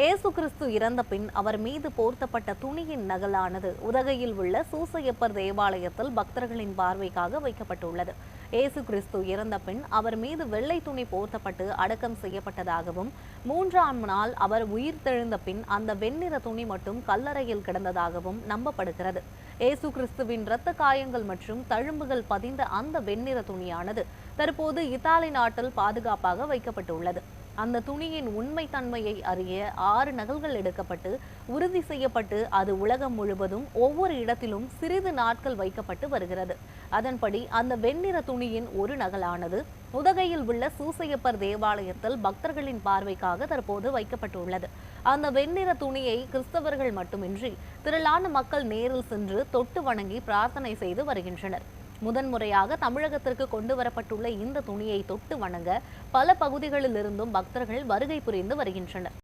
இயேசு கிறிஸ்து இறந்த பின் அவர் மீது போர்த்தப்பட்ட துணியின் நகலானது உதகையில் உள்ள சூசையப்பர் தேவாலயத்தில் பக்தர்களின் பார்வைக்காக வைக்கப்பட்டுள்ளது. இயேசு கிறிஸ்து இறந்த பின் அவர் மீது வெள்ளை துணி போர்த்தப்பட்டு அடக்கம் செய்யப்பட்டதாகவும் மூன்றாம் நாள் அவர் உயிர் தெழுந்த பின் அந்த வெண்ணிற துணி மட்டும் கல்லறையில் கிடந்ததாகவும் நம்பப்படுகிறது. இயேசு கிறிஸ்துவின் இரத்த காயங்கள் மற்றும் தழும்புகள் பதிந்த அந்த வெண்ணிற துணியானது தற்போது இத்தாலி நாட்டில் பாதுகாப்பாக வைக்கப்பட்டுள்ளது. அந்த துணியின் உண்மை தன்மையை அறிய ஆறு நகல்கள் எடுக்கப்பட்டு உறுதி செய்யப்பட்டு அது உலகம் முழுவதும் ஒவ்வொரு இடத்திலும் சிறிது நாட்கள் வைக்கப்பட்டு வருகிறது. அதன்படி அந்த வெண்ணிற துணியின் ஒரு நகலானது உதகையில் உள்ள சூசையப்பர் தேவாலயத்தில் பக்தர்களின் பார்வைக்காக தற்போது வைக்கப்பட்டுள்ளது. அந்த வெண்ணிற துணியை கிறிஸ்தவர்கள் மட்டுமின்றி திரளான மக்கள் நேரில் சென்று தொட்டு வணங்கி பிரார்த்தனை செய்து வருகின்றனர். முதன்முறையாக தமிழகத்திற்கு கொண்டு வரப்பட்டுள்ள இந்த துணியை தொட்டு வணங்க பல பகுதிகளிலிருந்தும் பக்தர்கள் வருகை புரிந்து வருகின்றனர்.